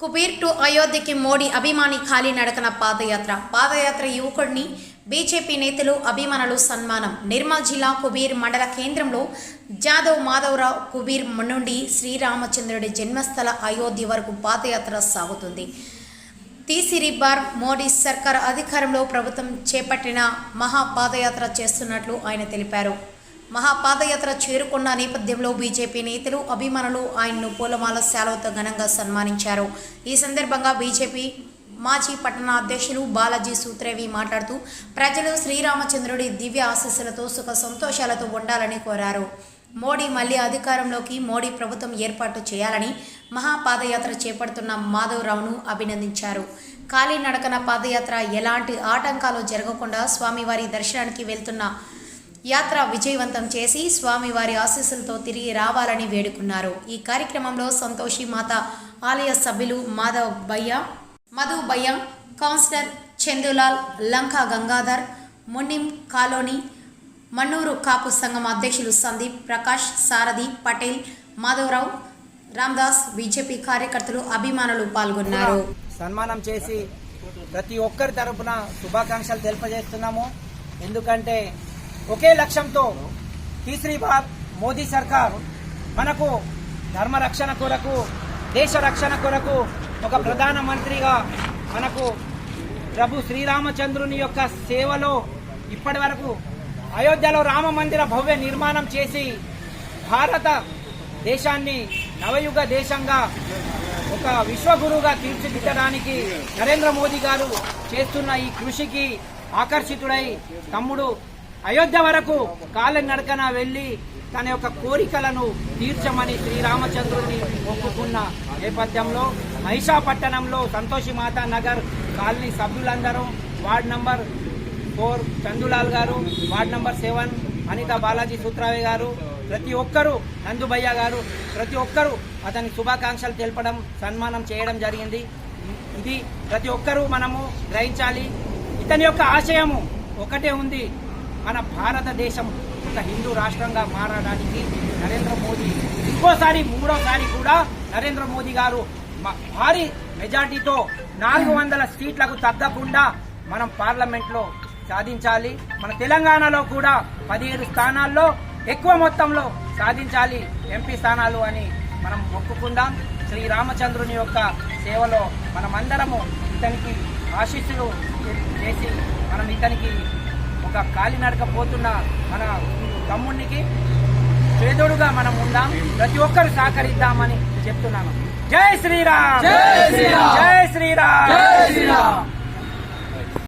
Kubeer to అయోధ్యకి Modi అభిమాని ఖాళీ నడకన పాదయాత్ర. పాదయాత్ర యువకుడిని బీజేపీ నేతలు అభిమానులు సన్మానం. నిర్మల్ జిల్లా కుబీర్ మండల కేంద్రంలో జాదవ్ మాధవరావు కుబీర్ నుండి శ్రీరామచంద్రుడి జన్మస్థల అయోధ్య వరకు పాదయాత్ర సాగుతుంది. తీసిరిబార్ మోడీ సర్కార్ అధికారంలో ప్రభుత్వం చేపట్టిన మహా పాదయాత్ర చేస్తున్నట్లు ఆయన తెలిపారు. మహాపాదయాత్ర చేరుకున్న నేపథ్యంలో బీజేపీ నేతలు అభిమానులు ఆయన్ను పూలమాల శాలవతో ఘనంగా సన్మానించారు. ఈ సందర్భంగా బీజేపీ మాజీ పట్టణ అధ్యక్షులు బాలాజీ సూత్రేవి మాట్లాడుతూ ప్రజలు శ్రీరామచంద్రుడి దివ్య ఆశీస్సులతో సుఖ సంతోషాలతో ఉండాలని కోరారు. మోడీ మళ్ళీ అధికారంలోకి మోడీ ప్రభుత్వం ఏర్పాటు చేయాలని మహాపాదయాత్ర చేపడుతున్న మాధవరావును అభినందించారు. ఖాళీ నడకన పాదయాత్ర ఎలాంటి ఆటంకాలు జరగకుండా స్వామివారి దర్శనానికి వెళ్తున్న యాత్ర విజయవంతం చేసి స్వామివారి ఆశీస్సులతో తిరిగి రావాలని వేడుకున్నారు. ఈ కార్యక్రమంలో సంతోషి మాత ఆలయ సభ్యులు మాధవ్ భయ్య మధు భయ్య కౌన్సిలర్ చందులాల్ లంకా గంగాధర్ మున్నిం కాలోనీ మన్నూరు కాపు సంఘం అధ్యక్షులు సందీప్ ప్రకాష్ సారథి పటేల్ మాధవరావు రామ్దాస్ బీజేపీ కార్యకర్తలు అభిమానులు పాల్గొన్నారు. సన్మానం చేసి ప్రతి ఒక్కరి తరపున శుభాకాంక్షలు తెలియజేస్తున్నాము. ఎందుకంటే ఒకే లక్ష్యంతో తీసరి బార్ మోదీ సర్కార్ మనకు ధర్మ రక్షణ కొరకు దేశ రక్షణ కొరకు ఒక ప్రధానమంత్రిగా మనకు ప్రభు శ్రీరామచంద్రుని యొక్క సేవలో ఇప్పటి వరకు అయోధ్యలో రామ మందిర భవ్య నిర్మాణం చేసి భారత దేశాన్ని నవయుగ దేశంగా ఒక విశ్వగురువుగా తీర్చిదిద్దడానికి నరేంద్ర మోదీ గారు చేస్తున్న ఈ కృషికి ఆకర్షితుడై తమ్ముడు అయోధ్య వరకు కాలం నడకన వెళ్ళి తన యొక్క కోరికలను తీర్చమని శ్రీరామచంద్రుని ఒప్పుకున్న నేపథ్యంలో మహిషాపట్టణంలో సంతోషి మాతా నగర్ కాలనీ సభ్యులందరూ వార్డ్ నంబర్ ఫోర్ చందులాల్ గారు ward number seven Anitha Balaji Sutrave గారు ప్రతి ఒక్కరూ నందుబయ్య గారు ప్రతి ఒక్కరూ అతని శుభాకాంక్షలు తెలపడం సన్మానం చేయడం జరిగింది. ఇది ప్రతి ఒక్కరూ మనము గ్రహించాలి. ఇతని యొక్క ఆశయము ఒకటే ఉంది. మన భారతదేశం ఒక హిందూ రాష్ట్రంగా మారడానికి నరేంద్ర మోదీ ఇంకోసారి మూడోసారి కూడా నరేంద్ర మోదీ గారు భారీ మెజార్టీతో నాలుగు వందల సీట్లకు తగ్గకుండా మనం పార్లమెంట్లో సాధించాలి. మన తెలంగాణలో కూడా పదిహేడు స్థానాల్లో ఎక్కువ మొత్తంలో సాధించాలి ఎంపీ స్థానాలు అని మనం మొక్కుకుందాం శ్రీ రామచంద్రుని యొక్క సేవలో మనమందరము ఇతనికి ఆశీస్సులు చేసి మనం ఇతనికి కాలినడక పోతున్న మన తమ్మునికి పేదోడుగా మనం ఉందాం. ప్రతి ఒక్కరు సహకరిద్దామని చెప్తున్నాను. జై శ్రీరామ్! జై శ్రీరామ్! జై శ్రీరామ్!